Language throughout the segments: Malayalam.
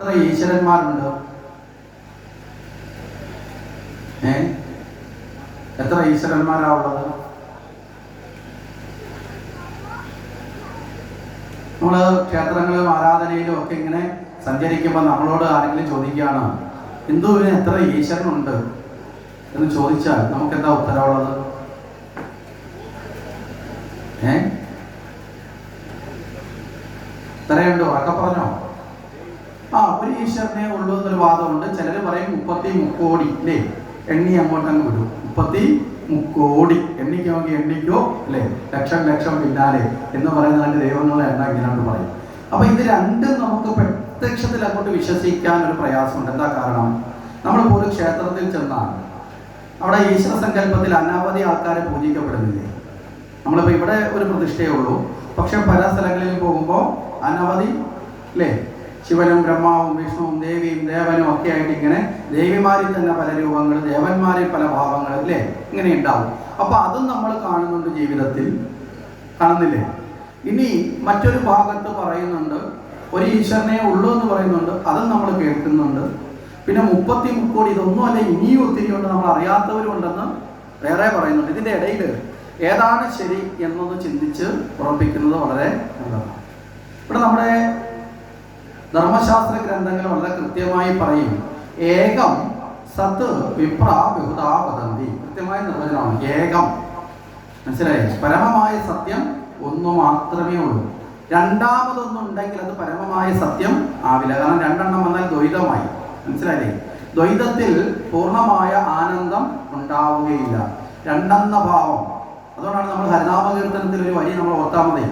എത്ര ഈശ്വരന്മാരുണ്ട് ഏ? എത്ര ഈശ്വരന്മാരാ ഉള്ളത്? നമ്മൾ ക്ഷേത്രങ്ങളിലും ആരാധനയിലും ഒക്കെ ഇങ്ങനെ സഞ്ചരിക്കുമ്പോൾ നമ്മളോട് ആരെങ്കിലും ചോദിക്കുകയാണ് ഹിന്ദുവിന് എത്ര ഈശ്വരനുണ്ട്? എന്ന് ചോദിച്ചാൽ നമുക്ക് എന്താ ഉത്തരവുള്ളത്? ഏ? ഉത്തരയുണ്ടോ? ഉറക്കെ പറഞ്ഞോ? ആ ഒരു ഈശ്വരനെ ഉള്ളൂ എന്നൊരു വാദമുണ്ട്. ചിലർ പറയും മുപ്പത്തി മുക്കോടി അല്ലേ? എണ്ണി അങ്ങോട്ട് അങ്ങ് വിടും. മുപ്പത്തി മുക്കോടി എണ്ണിക്കോ എണ്ണിക്കോ അല്ലേ? ലക്ഷം ലക്ഷം പിന്നാലെ എന്ന് പറയുന്ന രണ്ട് ദൈവങ്ങളെ എണ്ണ ഇങ്ങനെയാണ് പറയും. അപ്പൊ ഇത് രണ്ടും നമുക്ക് പ്രത്യക്ഷത്തിൽ അങ്ങോട്ട് വിശ്വസിക്കാൻ ഒരു പ്രയാസമുണ്ട്. എന്താ കാരണം? നമ്മൾ ഒരു ക്ഷേത്രത്തിൽ ചെന്നാണ്. അവിടെ ഈശ്വര സങ്കല്പത്തിൽ അനാവധി ആൾക്കാരെ പൂജിക്കപ്പെടുന്നില്ലേ? നമ്മളിപ്പോൾ ഇവിടെ ഒരു പ്രതിഷ്ഠയേ ഉള്ളൂ. പക്ഷെ പല സ്ഥലങ്ങളിൽ പോകുമ്പോൾ അനവധി അല്ലേ? ശിവനും ബ്രഹ്മാവും വിഷ്ണുവും ദേവിയും ദേവനും ഒക്കെ ആയിട്ട് ഇങ്ങനെ ദേവിമാരിൽ തന്നെ പല രൂപങ്ങൾ ദേവന്മാരിൽ പല ഭാവങ്ങൾ അല്ലേ? ഇങ്ങനെ ഉണ്ടാവും. അപ്പൊ അതും നമ്മൾ കാണുന്നുണ്ട് ജീവിതത്തിൽ. കാണുന്നില്ലേ? ഇനി മറ്റൊരു ഭാഗത്ത് പറയുന്നുണ്ട്. ഒരു ഈശ്വരനെ ഉള്ളൂ എന്ന് പറയുന്നുണ്ട്. അതും നമ്മൾ കേൾക്കുന്നുണ്ട്. പിന്നെ മുപ്പത്തി മുക്കോടി ഇതൊന്നും അല്ല ഇനിയും ഒത്തിരി ഉണ്ട്. നമ്മൾ അറിയാത്തവരുണ്ടെന്ന് വേറെ പറയുന്നുണ്ട്. ഇതിന്റെ ഇടയിൽ ഏതാണ് ശരി എന്നൊന്ന് ചിന്തിച്ച് ഉറപ്പിക്കുന്നത് വളരെ നല്ലതാണ്. ഇവിടെ നമ്മുടെ ധർമ്മശാസ്ത്ര ഗ്രന്ഥങ്ങൾ വളരെ കൃത്യമായി പറയും. ഏകം സത് വിപ്ര ബഹുതാ വദന്തി. കൃത്യമായ നിർവചനമാണ്. ഏകം. മനസ്സിലായി? പരമമായ സത്യം ഒന്ന് മാത്രമേ ഉള്ളൂ. രണ്ടാമതൊന്നുണ്ടെങ്കിൽ അത് പരമമായ സത്യം ആവില്ല. കാരണം രണ്ടെണ്ണം വന്നാൽ ദ്വൈതമായി. മനസ്സിലായില്ലേ? ദ്വൈതത്തിൽ പൂർണമായ ആനന്ദം ഉണ്ടാവുകയില്ല. രണ്ടെന്ന ഭാവം. അതുകൊണ്ടാണ് നമ്മൾ ഹരിനാമകീർത്തനത്തിൽ ഒരു വരി നമ്മൾ ഓർത്താൽ മതി.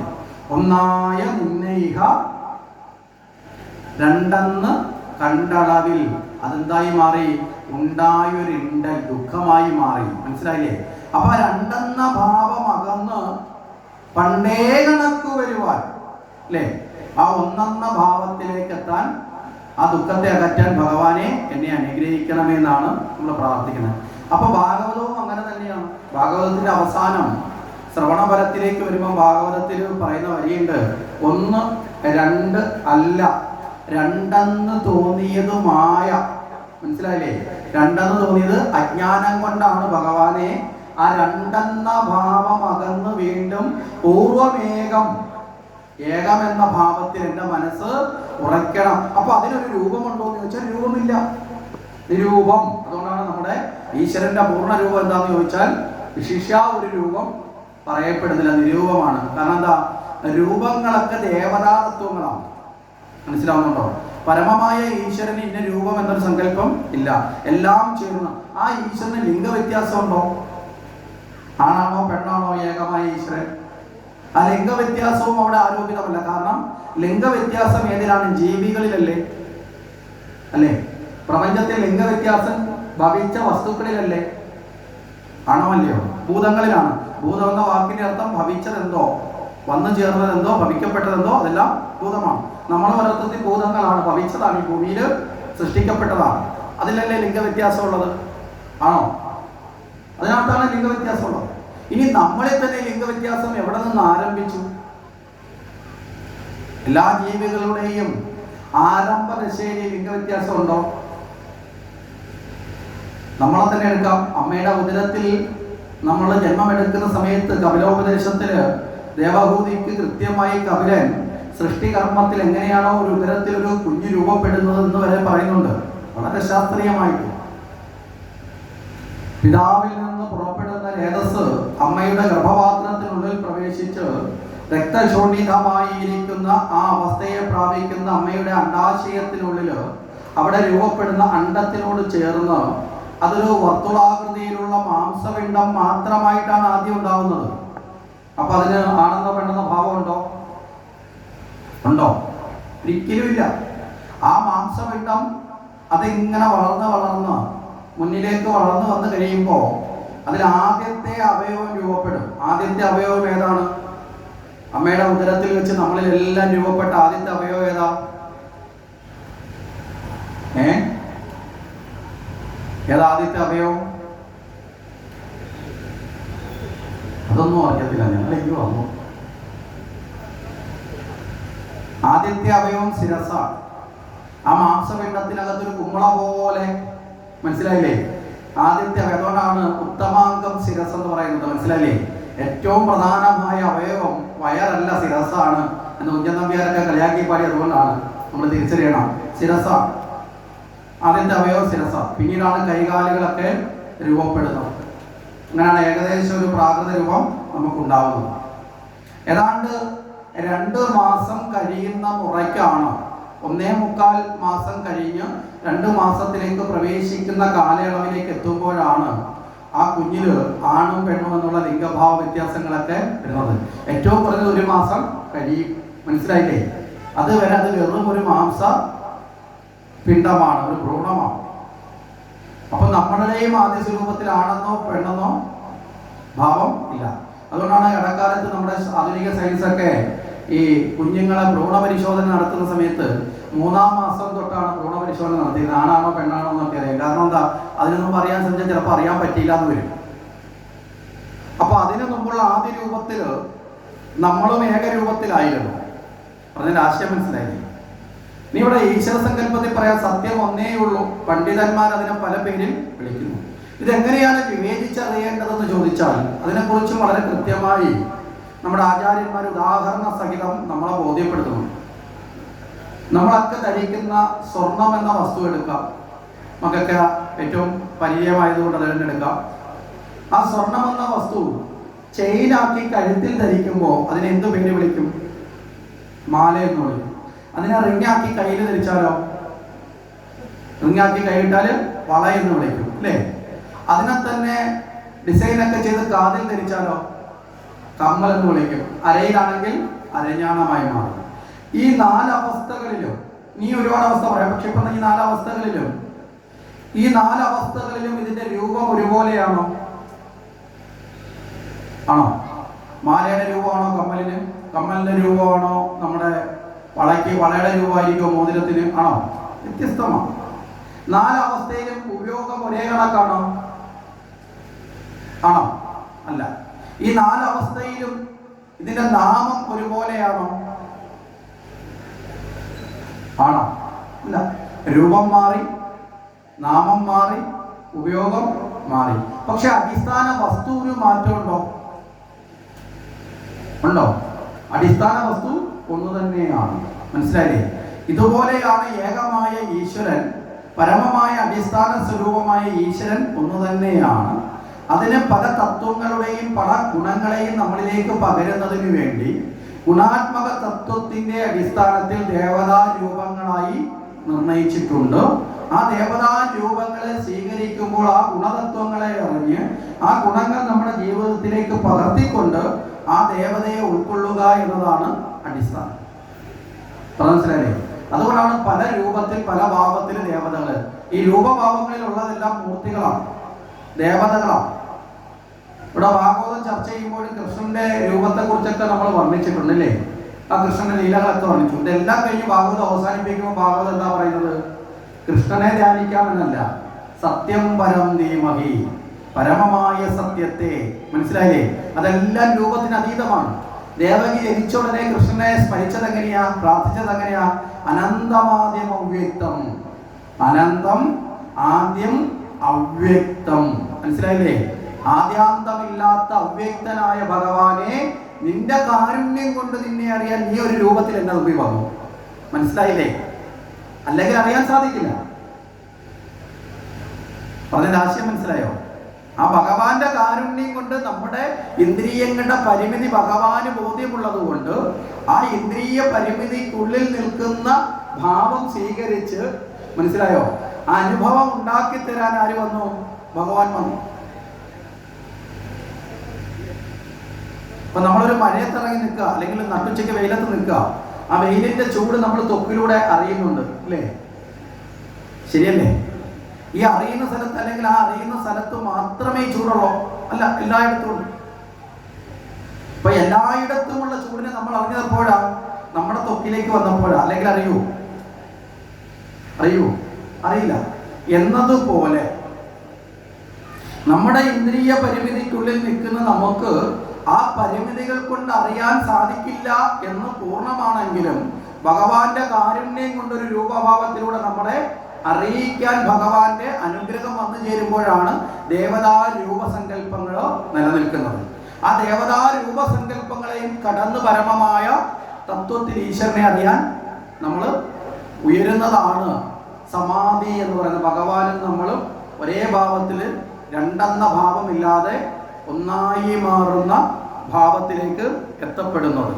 ഒന്നായ നിന്നയിഹ രണ്ടെന്ന് കണ്ടളവിൽ അതെന്തായി മാറി? ഉണ്ടായൊരിണ്ടൽ ദുഃഖമായി മാറി. മനസ്സിലായില്ലേ? അപ്പൊ രണ്ടെന്ന ഭാവം അകന്ന് പണ്ടേ കണക്ക് വരുവാൻ അല്ലേ? ആ ഒന്നെന്ന ഭാവത്തിലേക്ക് എത്താൻ ആ ദുഃഖത്തെ അകറ്റാൻ ഭഗവാനെ എന്നെ അനുഗ്രഹിക്കണമെന്നാണ് നമ്മൾ പ്രാർത്ഥിക്കുന്നത്. അപ്പൊ ഭാഗവതവും അങ്ങനെ തന്നെയാണ്. ഭാഗവതത്തിന്റെ അവസാനം ശ്രവണഫലത്തിലേക്ക് വരുമ്പോൾ ഭാഗവതത്തിൽ പറയുന്ന വരിയുണ്ട്. ഒന്ന് രണ്ട് അല്ല. രണ്ടെന്ന് തോന്നിയതുമായ മനസ്സിലായില്ലേ? രണ്ടെന്ന് തോന്നിയത് അജ്ഞാനം കൊണ്ടാണ് ഭഗവാനെ. ആ രണ്ടെന്ന ഭാവം അകന്ന് വീണ്ടും പൂർവമേകം ഏകം എന്ന ഭാവത്തിൽ എന്റെ മനസ്സ് ഉറയ്ക്കണം. അപ്പൊ അതിനൊരു രൂപമുണ്ടോ എന്ന് ചോദിച്ചാൽ രൂപമില്ല. നിരൂപം. അതുകൊണ്ടാണ് നമ്മുടെ ഈശ്വരന്റെ പൂർണ രൂപം എന്താന്ന് ചോദിച്ചാൽ ശിഷ്യ ഒരു രൂപം പറയപ്പെടുന്നില്ല. നിരൂപമാണ്. കാരണം എന്താ? രൂപങ്ങളൊക്കെ ദേവതാതത്വങ്ങളാണ്. മനസ്സിലാവുന്നുണ്ടോ? പരമമായ ഈശ്വരന് ഇന്ന രൂപം എന്നൊരു സങ്കല്പം ഇല്ല. എല്ലാം ചേർന്ന. ആ ഈശ്വരന് ലിംഗവ്യത്യാസമുണ്ടോ? ആണാണോ പെണ്ണാണോ ഏകമായ ഈശ്വരൻ? ആ ലിംഗവ്യത്യാസവും അവിടെ ആരോപിതമല്ല. കാരണം ലിംഗവ്യത്യാസം ഏതിലാണ്? ജീവികളിലല്ലേ. അല്ലേ? പ്രപഞ്ചത്തിൽ ലിംഗവ്യത്യാസം ഭവിച്ച വസ്തുക്കളിലല്ലേ. ആണോ അല്ലയോ? ഭൂതങ്ങളിലാണ്. ഭൂതം എന്ന വാക്കിന്റെ അർത്ഥം ഭവിച്ചതെന്തോ വന്നു ചേർന്നതെന്തോ ഭവിക്കപ്പെട്ടതെന്തോ അതെല്ലാം ഭൂതമാണ്. നമ്മൾ ഓരോരുത്തരും ഭൂതങ്ങളാണ്. ഭവിച്ചതാണ് ഈ ഭൂമിയിൽ സൃഷ്ടിക്കപ്പെട്ടതാണ്. അതിലല്ലേ ലിംഗവ്യത്യാസമുള്ളത്? ആണോ? അതിനകത്താണ് ലിംഗവ്യത്യാസമുള്ളത്. ഇനി നമ്മളെ തന്നെ ലിംഗവ്യത്യാസം എവിടെ നിന്ന് ആരംഭിച്ചു? എല്ലാ ജീവികളുടെയും ആരംഭ ദശയിൽ ലിംഗവ്യത്യാസം ഉണ്ടോ? നമ്മളെ തന്നെ എടുക്കാം. അമ്മയുടെ ഉദരത്തിൽ നമ്മൾ ജന്മമെടുക്കുന്ന സമയത്ത് കപിലോപദേശത്തിൽ ദേവഭൂതിക്ക് കൃത്യമായി കപിലൻ സൃഷ്ടികർമ്മത്തിൽ എങ്ങനെയാണോ ഒരു ഉദരത്തിൽ ഒരു കുഞ്ഞ് രൂപപ്പെടുന്നത് എന്ന് വരെ പറയുന്നുണ്ട്. വളരെ ശാസ്ത്രീയമായിട്ട്. പിതാവിൽ നിന്ന് പുറപ്പെടുന്ന രേതസ് അമ്മയുടെ ഗർഭപാത്രത്തിനുള്ളിൽ പ്രവേശിച്ച് രക്തശോണിതമായിരിക്കുന്ന ആ അവസ്ഥയെ പ്രാപിക്കുന്ന അമ്മയുടെ അണ്ടാശയത്തിനുള്ളിൽ അവിടെ രൂപപ്പെടുന്ന അണ്ടത്തിനോട് ചേർന്ന് അതൊരു വർത്തുളാകൃതിയിലുള്ള മാംസപിണ്ഡം മാത്രമായിട്ടാണ് ആദ്യം ഉണ്ടാവുന്നത്. അപ്പൊ അതിന് ആണെന്നോ പെണ്ണെന്നോ ഭാവം ഉണ്ടോ? ഒരിക്കലുമില്ല ആ മാംസപിണ്ഡം അതിങ്ങനെ വളർന്ന് വളർന്ന് മുന്നിലേക്ക് വളർന്നു വന്ന് കഴിയുമ്പോൾ അതിൽ ആദ്യത്തെ അവയവം രൂപപ്പെടും. ആദ്യത്തെ അവയവം ഏതാണ്? അമ്മയുടെ ഉദരത്തിൽ വെച്ച് നമ്മളിൽ എല്ലാം രൂപപ്പെട്ട ആദ്യത്തെ അവയവം ഏതാ? ഏ? ഏതാ ആദ്യത്തെ അവയവം? അതൊന്നും അറിയത്തില്ല. ഞങ്ങൾ വന്നു. ആദ്യത്തെ അവയവം ശിരസാണ്. ആ മാംസ മാംസപിണ്ഡത്തിനകത്തൊരു കുമ്പള പോലെ. മനസ്സിലായില്ലേ? ആദ്യത്തെ. അതുകൊണ്ടാണ് ഉത്തമാംഗം ശിരസ് എന്ന് പറയുന്നത്. മനസ്സിലായില്ലേ? ഏറ്റവും പ്രധാനമായ അവയവം വയറല്ല ശിരസാണ് എന്ന് കുഞ്ഞൻ നമ്പ്യാരൊക്കെ കളിയാക്കി പാടി അതുകൊണ്ടാണ് നമ്മൾ തിരിച്ചറിയണം. ശിരസാണ്. ആദ്യത്തെ അവയവം ശിരസാണ്. പിന്നീടാണ് കൈകാലുകളൊക്കെ രൂപപ്പെടുന്നത്. അങ്ങനെയാണ് ഏകദേശം ഒരു പ്രാകൃത രൂപം നമുക്കുണ്ടാവുന്നത്. ഏതാണ്ട് രണ്ട് മാസം കഴിയുന്ന മുറയ്ക്കാണ്. ഒന്നേ മുക്കാൽ മാസം കഴിഞ്ഞ് രണ്ട് മാസത്തിലേക്ക് പ്രവേശിക്കുന്ന കാലയളവിലേക്ക് എത്തുമ്പോഴാണ് ആ കുഞ്ഞിൽ ആണും പെണ്ണും എന്നുള്ള ലിംഗഭാവ വ്യത്യാസങ്ങളൊക്കെ വരുന്നത്. ഏറ്റവും കുറഞ്ഞത് ഒരു മാസം കഴിയും. മനസ്സിലായില്ലേ? അതുവരെ അത് വെറും ഒരു മാംസ പിണ്ടമാണ് ഒരു ഭ്രൂണമാണ്. അപ്പൊ നമ്മളുടെയും ആദ്യ സ്വരൂപത്തിലാണെന്നോ പെണ്ണെന്നോ ഭാവം ഇല്ല. അതുകൊണ്ടാണ് ഇടക്കാലത്ത് നമ്മുടെ ആധുനിക സയൻസ് ഒക്കെ ഈ കുഞ്ഞുങ്ങളെ ഭ്രൂണ പരിശോധന നടത്തുന്ന സമയത്ത് മൂന്നാം മാസം തൊട്ടാണ് ഭ്രൂണ പരിശോധന നടത്തിയത്. ആണാണോ പെണ്ണാണോ എന്നൊക്കെ അറിയാം. കാരണം എന്താ? അതിനൊന്നും അറിയാൻ ശ്രമിച്ചാൽ ചിലപ്പോൾ അറിയാൻ പറ്റിയില്ല എന്ന് വരും. അപ്പൊ അതിനു മുമ്പുള്ള ആദ്യ രൂപത്തിൽ നമ്മളും ഏകരൂപത്തിലായിരുന്നു. അതിന്റെ ആശയം മനസ്സിലായി നീ ഇവിടെ ഈശ്വര സങ്കല്പത്തിൽ പറയാൻ സത്യം ഒന്നേ ഉള്ളൂ. പണ്ഡിതന്മാർ അതിനെ പല പേരിൽ വിളിക്കുന്നു. ഇതെങ്ങനെയാണ് വിവേചിച്ചറിയേണ്ടതെന്ന് ചോദിച്ചാൽ അതിനെക്കുറിച്ച് വളരെ കൃത്യമായി നമ്മുടെ ആചാര്യന്മാർ ഉദാഹരണ സഹിതം നമ്മളെ ബോധ്യപ്പെടുത്തുന്നു. നമ്മളൊക്കെ ധരിക്കുന്ന സ്വർണം എന്ന വസ്തു എടുക്കാം. നമുക്കൊക്കെ ഏറ്റവും പരിചയമായതുകൊണ്ട് അത് തന്നെ എടുക്കാം. ആ സ്വർണം എന്ന വസ്തു ചെയിനാക്കി കഴുത്തിൽ ധരിക്കുമ്പോൾ അതിനെ എന്ത് പേര് വിളിക്കും? മാല എന്ന് പറയും. അതിനെ റിങ്ങാക്കി കയ്യിൽ ധരിച്ചാലോ? റിങ്ങാക്കി കൈയിട്ടാൽ വള എന്ന് വിളിക്കും അല്ലേ? അതിനെ തന്നെ ഡിസൈനൊക്കെ ചെയ്ത് കാതിൽ ധരിച്ചാലോ? കമ്മൽ എന്ന് വിളിക്കും. അരയിലാണെങ്കിൽ അരഞ്ഞാണമായി മാറും. ഈ നാല് അവസ്ഥകളിലും നീ ഒരുപാട് അവസ്ഥ പറയാം. പക്ഷെ ഇപ്പൊ ഈ നാല് അവസ്ഥകളിലും ഈ നാല് അവസ്ഥകളിലും ഇതിന്റെ രൂപം ഒരുപോലെയാണോ? ആണോ? മാലയുടെ രൂപമാണോ കമ്മലിന്? കമ്മലിന്റെ രൂപമാണോ നമ്മുടെ വളയ്ക്ക് വളയുടെ രൂപമായിരിക്കും മോതിരത്തിന്? ആണോ? വ്യത്യസ്തമാണ്. നാലവസ്ഥയിലും ഉപയോഗം ഒരേ കണക്കാണോ? ആണോ? അല്ല. ഈ നാല് അവസ്ഥയിലും ഇതിന്റെ നാമം ഒരുപോലെയാണോ? ആണോ? അല്ല. രൂപം മാറി നാമം മാറി ഉപയോഗം മാറി. പക്ഷെ അടിസ്ഥാന വസ്തുവിന് മാറ്റമുണ്ടോ? ഉണ്ടോ? അടിസ്ഥാന വസ്തു ഒന്ന് തന്നെയാണ്. മനസ്സിലായില്ലേ? ഇതുപോലെയാണ് ഏകമായ ഈശ്വരൻ. പരമമായ അടിസ്ഥാന സ്വരൂപമായ ഈശ്വരൻ ഒന്ന് തന്നെയാണ്. അതിന് പല തത്വങ്ങളുടെയും പല ഗുണങ്ങളെയും നമ്മളിലേക്ക് പകരുന്നതിന് വേണ്ടി ഗുണാത്മക തത്വത്തിന്റെ അടിസ്ഥാനത്തിൽ ദേവതാ രൂപങ്ങളായി നിർണയിച്ചിട്ടുണ്ട്. ആ ദേവതാ രൂപങ്ങളെ സ്വീകരിക്കുമ്പോൾ ആ ഗുണതത്വങ്ങളെ അറിഞ്ഞ് ആ ഗുണങ്ങൾ നമ്മുടെ ജീവിതത്തിലേക്ക് പകർത്തിക്കൊണ്ട് ആ ദേവതയെ ഉൾക്കൊള്ളുക എന്നതാണ് അടിസ്ഥാനം. മനസ്സിലായി അതുകൊണ്ടാണ് പല രൂപത്തിൽ പല ഭാവത്തിൽ ദേവതകൾ ഈ രൂപഭാവങ്ങളിൽ ഉള്ളതെല്ലാം മൂർത്തികളാണ്. ദേവതകളാണ് ഇവിടെ ഭാഗവതം ചർച്ച ചെയ്യുമ്പോൾ കൃഷ്ണന്റെ രൂപത്തെ കുറിച്ചൊക്കെ നമ്മൾ വർണിച്ചിട്ടുണ്ട് അല്ലേ? ആ കൃഷ്ണന്റെ ലീലകളൊക്കെ വർണിച്ചു. ഇതെല്ലാം കഴിഞ്ഞ് ഭാഗവതം അവസാനിപ്പിക്കുമ്പോൾ ഭാഗവതം എന്താ പറയുന്നത്? കൃഷ്ണനെ ധ്യാനിക്കാമെന്നല്ല സത്യം പരം ധീമഹി പരമമായ സത്യത്തെ. മനസ്സിലായില്ലേ? അതെല്ലാം രൂപത്തിന് അതീതമാണ്. ദേവകി ജനിച്ച ഉടനെ കൃഷ്ണനെ സ്മരിച്ചത് എങ്ങനെയാ പ്രാർത്ഥിച്ചത് എങ്ങനെയാ അനന്തമാദ്യം അവ്യക്തം. അനന്തം ആദ്യം അവ്യക്തം. മനസ്സിലായില്ലേ? ആദ്യാന്തമില്ലാത്ത അവ്യക്തനായ ഭഗവാനെ നിന്റെ കാരുണ്യം കൊണ്ട് നിന്നെ അറിയാൻ നീ ഒരു രൂപത്തിൽ എന്നെ മുമ്പിൽ വന്നു മനസ്സിലായില്ലേ? അല്ലെങ്കിൽ അറിയാൻ സാധിക്കില്ല. പറഞ്ഞതിന്റെ ആശയം മനസ്സിലായോ? ആ ഭഗവാന്റെ കാരുണ്യം കൊണ്ട് നമ്മുടെ ഇന്ദ്രിയങ്ങളുടെ പരിമിതി ഭഗവാന് ബോധ്യമുള്ളത് കൊണ്ട് ആ ഇന്ദ്രിയ പരിമിതിക്കുള്ളിൽ നിൽക്കുന്ന ഭാവം സ്വീകരിച്ച് മനസ്സിലായോ? ആ അനുഭവം ഉണ്ടാക്കി തരാൻ ആര് വന്നു? ഭഗവാൻ വന്നു. അപ്പൊ നമ്മളൊരു മഴയത്തിറങ്ങി നിൽക്കുക അല്ലെങ്കിൽ നട്ടുച്ചയ്ക്ക് വെയിലത്ത് നിൽക്കുക ആ വെയിലിന്റെ ചൂട് നമ്മൾ തൊക്കിലൂടെ അറിയുന്നുണ്ട് അല്ലേ? ശരിയല്ലേ? ഈ അറിയുന്ന സ്ഥലത്ത് അല്ലെങ്കിൽ ആ അറിയുന്ന സ്ഥലത്ത് മാത്രമേ ചൂടുള്ളൂ. അല്ല എല്ലായിടത്തും ഉണ്ട്. ഇപ്പൊ എല്ലായിടത്തുമുള്ള ചൂടിനെ നമ്മൾ അറിഞ്ഞപ്പോഴാ നമ്മുടെ തൊക്കിലേക്ക് വന്നപ്പോഴാ അല്ലെങ്കിൽ അറിയൂ? അറിയൂ? അറിയില്ല. എന്നതുപോലെ നമ്മുടെ ഇന്ദ്രിയ പരിമിതിക്കുള്ളിൽ നിൽക്കുന്ന നമുക്ക് ആ പരിമിതികൾ കൊണ്ട് അറിയാൻ സാധിക്കില്ല എന്ന് പൂർണമാണെങ്കിലും ഭഗവാന്റെ കാരുണ്യം കൊണ്ടൊരു രൂപഭാവത്തിലൂടെ നമ്മളെ അറിയിക്കാൻ ഭഗവാന്റെ അനുഗ്രഹം വന്നു ചേരുമ്പോഴാണ് ദേവതാ രൂപസങ്കല്പങ്ങൾ നിലനിൽക്കുന്നത്. ആ ദേവതാ രൂപസങ്കല്പങ്ങളെയും കടന്ന് പരമമായ തത്വത്തിൽ ഈശ്വരനെ അറിയാൻ നമ്മൾ ഉയരുന്നതാണ് സമാധി എന്ന് പറയുന്നത്. ഭഗവാനും നമ്മളും ഒരേ ഭാവത്തിൽ രണ്ടെന്ന ഭാവമില്ലാതെ ഒന്നായി മാറുന്ന ഭാവത്തിലേക്ക് എത്തപ്പെടുന്നത്.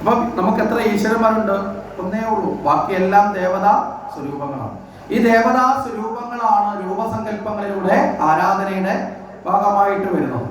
അപ്പം നമുക്ക് എത്ര ഈശ്വരന്മാരുണ്ട്? ഒന്നേ ഉള്ളൂ. ബാക്കിയെല്ലാം ദേവതാ സ്വരൂപങ്ങളാണ്. ഈ ദേവതാ സ്വരൂപങ്ങളാണ് രൂപസങ്കല്പങ്ങളിലൂടെ ആരാധനയുടെ ഭാഗമായിട്ട് വരുന്നത്.